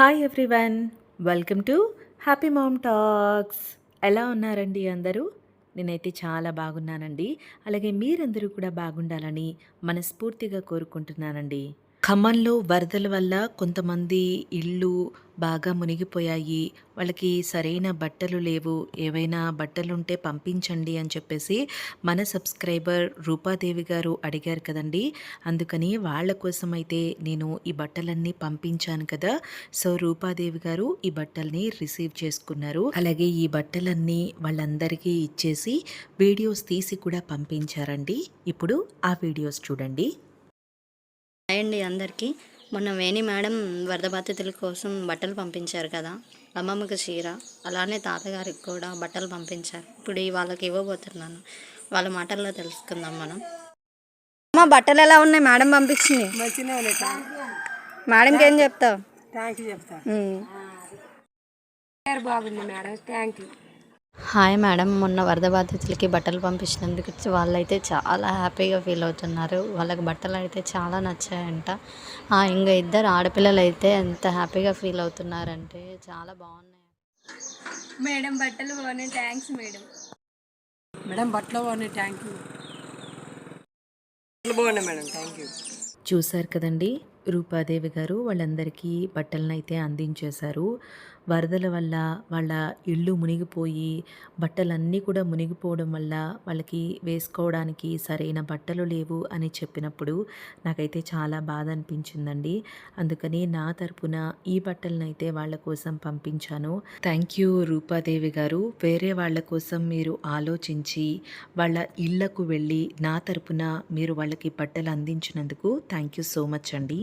Hi everyone welcome to happy mom talks ఎలా ఉన్నారండి అందరూ? నేనైతే చాలా బాగున్నానండి. అలాగే మీరందరూ కూడా బాగుండాలని మనస్ఫూర్తిగా కోరుకుంటున్నానండి. ఖమ్మంలో వరదల వల్ల కొంతమంది ఇళ్ళు బాగా మునిగిపోయాయి. వాళ్ళకి సరైన బట్టలు లేవు. ఏవైనా బట్టలుంటే పంపించండి అని చెప్పేసి మన సబ్స్క్రైబర్ రూపాదేవి గారు అడిగారు కదండి. అందుకని వాళ్ళ కోసం అయితే నేను ఈ బట్టలన్నీ పంపించాను కదా. సో రూపాదేవి గారు ఈ బట్టల్ని రిసీవ్ చేసుకున్నారు. అలాగే ఈ బట్టలన్నీ వాళ్ళందరికీ ఇచ్చేసి వీడియోస్ తీసి కూడా పంపించారండి. ఇప్పుడు ఆ వీడియోస్ చూడండి. హాయ్ అండి అందరికీ. మొన్న వేణి మేడం వరద బాధితుల కోసం బట్టలు పంపించారు కదా అమ్మమ్మకి చీర అలానే తాతగారికి కూడా బట్టలు పంపించారు. ఇప్పుడు వాళ్ళకి ఇవ్వబోతున్నాను. వాళ్ళ మాటల్లో తెలుసుకుందాం మనం. అమ్మ బట్టలు ఎలా ఉన్నాయి? మేడం పంపించింది. మేడంకి ఏం చెప్తావు? థ్యాంక్ యూ చెప్తా. బాగుంది madam thank you hi madam. మొన్న వరద బాధితులకి బట్టలు పంపించినందుకు వాళ్ళైతే చాలా హ్యాపీగా ఫీల్ అవుతున్నారు. వాళ్ళకి బట్టలు అయితే చాలా నచ్చాయంట. ఆ, ఇంకా ఇద్దరు ఆడపిల్లలు అయితే ఎంత హ్యాపీగా ఫీల్ అవుతున్నారంటే చాలా బాగున్నాయి. మేడం బట్టలు బాగున్నాయి థ్యాంక్స్ మేడం. మేడం బట్టలు బాగున్నాయి థ్యాంక్ యూ. బట్టలు బాగున్నాయి మేడం థ్యాంక్ యూ. చూశారు కదండి రూపాదేవి గారు వాళ్ళందరికీ బట్టలను అయితే అందించేశారు. వరదల వల్ల వాళ్ళ ఇళ్ళు మునిగిపోయి బట్టలన్నీ కూడా మునిగిపోవడం వల్ల వాళ్ళకి వేసుకోవడానికి సరైన బట్టలు లేవు అని చెప్పినప్పుడు నాకైతే చాలా బాధ అనిపించిందండి. అందుకని నా తరపున ఈ బట్టలను అయితే వాళ్ళ కోసం పంపించాను. థ్యాంక్ యూ రూపాదేవి గారు. వేరే వాళ్ళ కోసం మీరు ఆలోచించి వాళ్ళ ఇళ్ళకు వెళ్ళి నా తరపున మీరు వాళ్ళకి బట్టలు అందించినందుకు థ్యాంక్ యూ సో మచ్ అండి.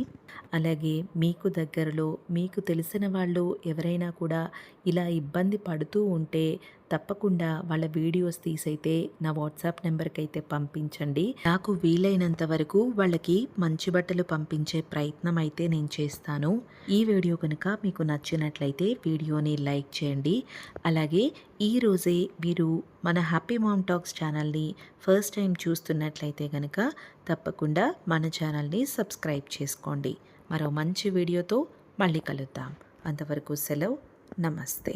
అలాగే మీకు దగ్గరలో మీకు తెలిసిన వాళ్ళు ఎవరైనా కూడా ఇలా ఇబ్బంది పడుతూ ఉంటే తప్పకుండా వాళ్ళ వీడియోస్ తీసైతే నా వాట్సాప్ నెంబర్కి అయితే పంపించండి. నాకు వీలైనంత వరకు వాళ్ళకి మంచి బట్టలు పంపించే ప్రయత్నం అయితే నేను చేస్తాను. ఈ వీడియో కనుక మీకు నచ్చినట్లయితే వీడియోని లైక్ చేయండి. అలాగే ఈరోజే మీరు మన హ్యాపీ మామ్ టాక్స్ ఛానల్ని ఫస్ట్ టైం చూస్తున్నట్లయితే కనుక తప్పకుండా మన ఛానల్ని సబ్స్క్రైబ్ చేసుకోండి. మరో మంచి వీడియోతో మళ్ళీ కలుద్దాం. అంతవరకు సెలవు. నమస్తే.